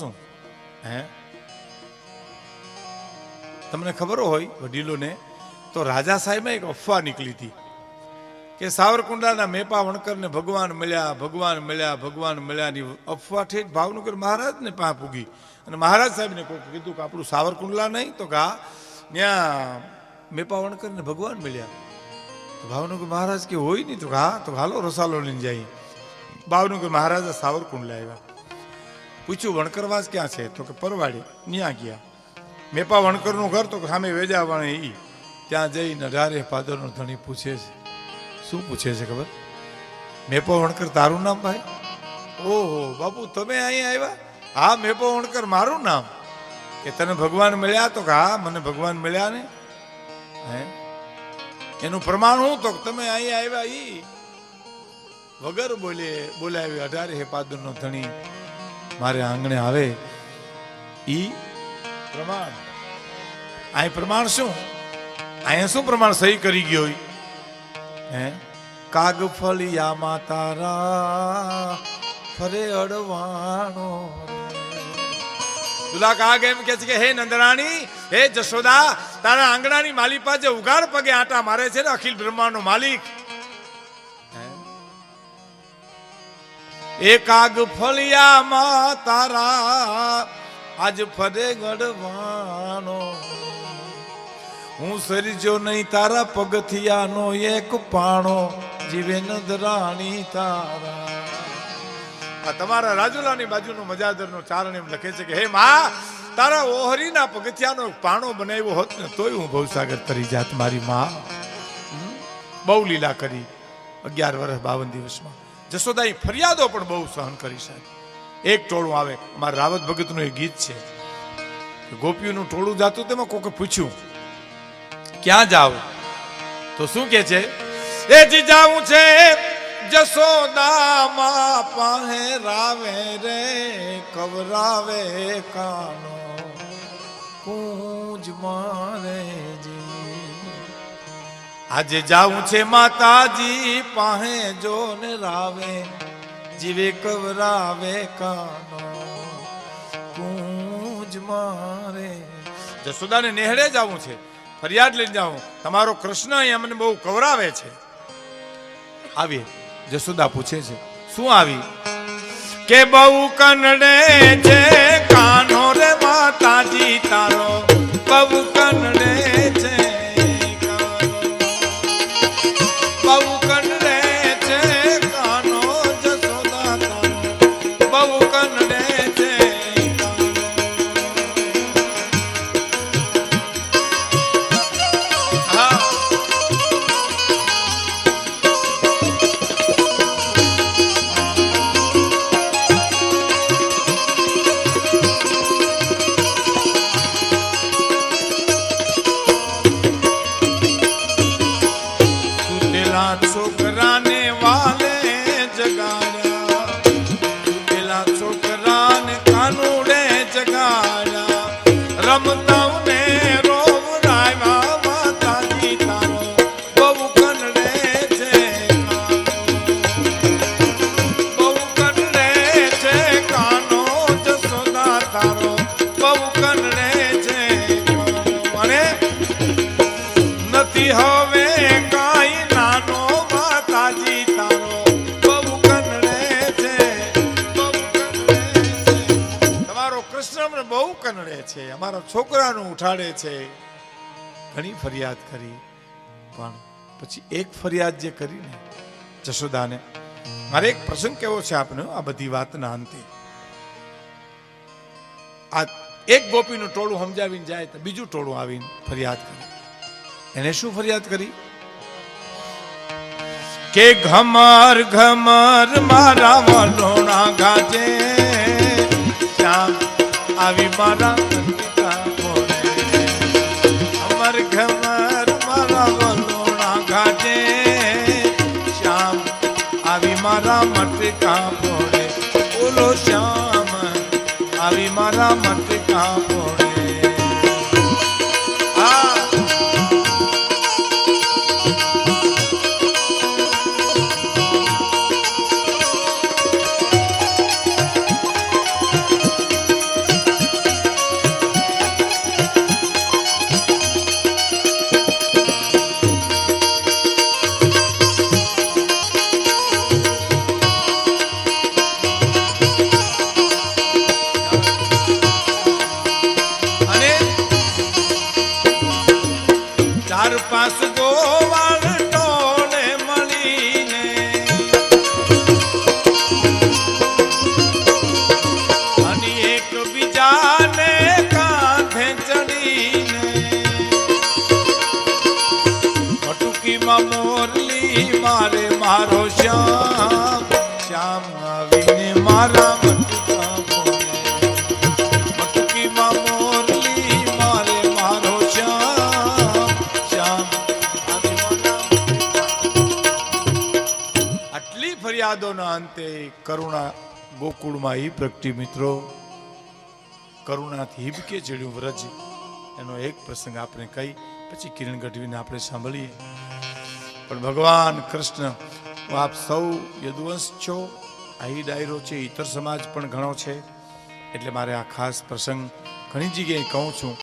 શું હે? તમને ખબર હોય વડીલોને, તો રાજા સાહેબમાં એક અફવા નીકળી હતી કે સાવરકુંડલાના મેપા વણકરને ભગવાન મળ્યા ભગવાન મળ્યા, ભગવાન મળ્યાની અફવા ઠેઠ ભાવનગર મહારાજને પા પૂગી અને મહારાજ સાહેબને કોઈ કીધું કે આપણું સાવરકુંડલા નહીં, તો કા ત્યાં મેપા વણકરને ભગવાન મળ્યા. તો ભાવનગર મહારાજ કે હોય નહીં તો હા, તો હાલો રસાલો લઈને જાય ભાવનગર મહારાજા સાવરકુંડલા આવ્યા. પૂછ્યું, વણકરવાસ ક્યાં છે? તો કે, પરવાડી ત્યાં ગયા. મેપા વણકરનું ઘર તો સામે વેજાવાણે એ ત્યાં જઈને અઢારે ફાધરનો ધણી પૂછે છે. શું પૂછે છે ખબર? મેપો વણકર તારું નામ ભાઈ? ઓહો, બાપુ, તમે અહીંયા આવ્યા? હા મેપો વણકર મારું નામ. કે, તને ભગવાન મળ્યા? તો કે, હા, મને ભગવાન મળ્યા ને. હે? એનું પ્રમાણ હું તો તમે અહીં આવ્યા ઈ. વગર બોલે બોલાવી અઢારે હે પાદરનો ધણી. મારે આંગણે આવે. ઈ પ્રમાણ. આ પ્રમાણ શું? અહીંયા શું પ્રમાણ સહી કરી ગયો? હે? કાગ ફળિયામાં તારા ફરે અડવાણો દુલા કાગ એમ કે છે કે, હે નંદરાણી, હે જશોદા, તારા આંગણાની માલી પાસે ઉગાડ પગે આટા મારે છે ને, અખિલ બ્રહ્માંડનો માલિક. એ કાગ ફળિયામાં તારા આજ ફરે ગઢવાનો. હું સરીજો નહીં, તારા પગથિયાનો એક પાણો, જીવે નદરાણી તારા. આ તમારા રાજુલાની બાજુનો મજાદરનો ચારણ એમ લખે છે કે, હે માં, તારા ઓહરીના પગથિયાનો પાણો બનાવ્યો હોત ને, તોય હું ભવસાગર તરી જાત મારી માં? બહુ લીલા કરી અગિયાર વર્ષ બાવન દિવસમાં. જશોદાની ફરિયાદો પણ બહુ સહન કરી સાહેબ. એક ટોળું આવે, અમારા રાવત ભગતનું એક ગીત છે. ગોપીઓનું ટોળું જાતું તેમાં કોકે પૂછ્યું, ક્યાં જાવ? તો શું કે છે? એ જ જાવું છે જસોદામાં પહેરાવે રે, કવરાવે કાનો, કુંજ મારે આજે જાવું છે માતાજી પાહે જો ને રાવે, જીવે કવરાવે કાનો. કુંજ મારે. જસોદાને નેહડે જાવું છે, ફરિયાદ લઈને જાઉં. તમારો કૃષ્ણ અહીંયા મને બહુ કવરાવે છે. આવી જસોદા પૂછે છે, શું આવી? કે બહુ કનડે છે છે. અમારા છોકરાનું ઉઠાડે છે. ઘણી ફરિયાદ કરી. પણ પછી એક ફરિયાદ જે કરી ને, જશોદાને, મારે એક પ્રસંગ કેવો છે આપનો? આ બધી વાતના અંતે. આ એક ગોપીનું ટોળું સમજાવીને જાય તો બીજું ટોળું આવીને ફરિયાદ કરે. એને શું ફરિયાદ કરી? કે ઘમર ઘમર મારા વલોણા ગાજે આવી મારા અંતિકા મોરે. ઘમર ઘમર મારા વલોણા ગાજે શ્યામ, આવી મારા મટકા ફોડે બોલો શ્યામ, આવી મારા મટકા પાંચ ગોવાળ ટોળે મળીને. બીજાને કાંધે ચડીને. મટુકીમાં મોરલી મારે મારો શ્યામ શ્યામ આવીને મારા આટલી ફરિયાદોના અંતે કરુણા ગોકુળમાં હિ પ્રગટી મિત્રો. કરુણાથી હિબકે ચડ્યું વ્રજ. એનો એક પ્રસંગ આપણે કહી, પછી કિરણ ગઢવીને આપણે સાંભળીએ. પણ ભગવાન કૃષ્ણ આપ સૌ યદુવંશ છો. અહીં ડાયરો છે ઇતર સમાજ પણ ઘણો છે. એટલે મારે આ ખાસ પ્રસંગ ઘણી જગ્યાએ કહું છું.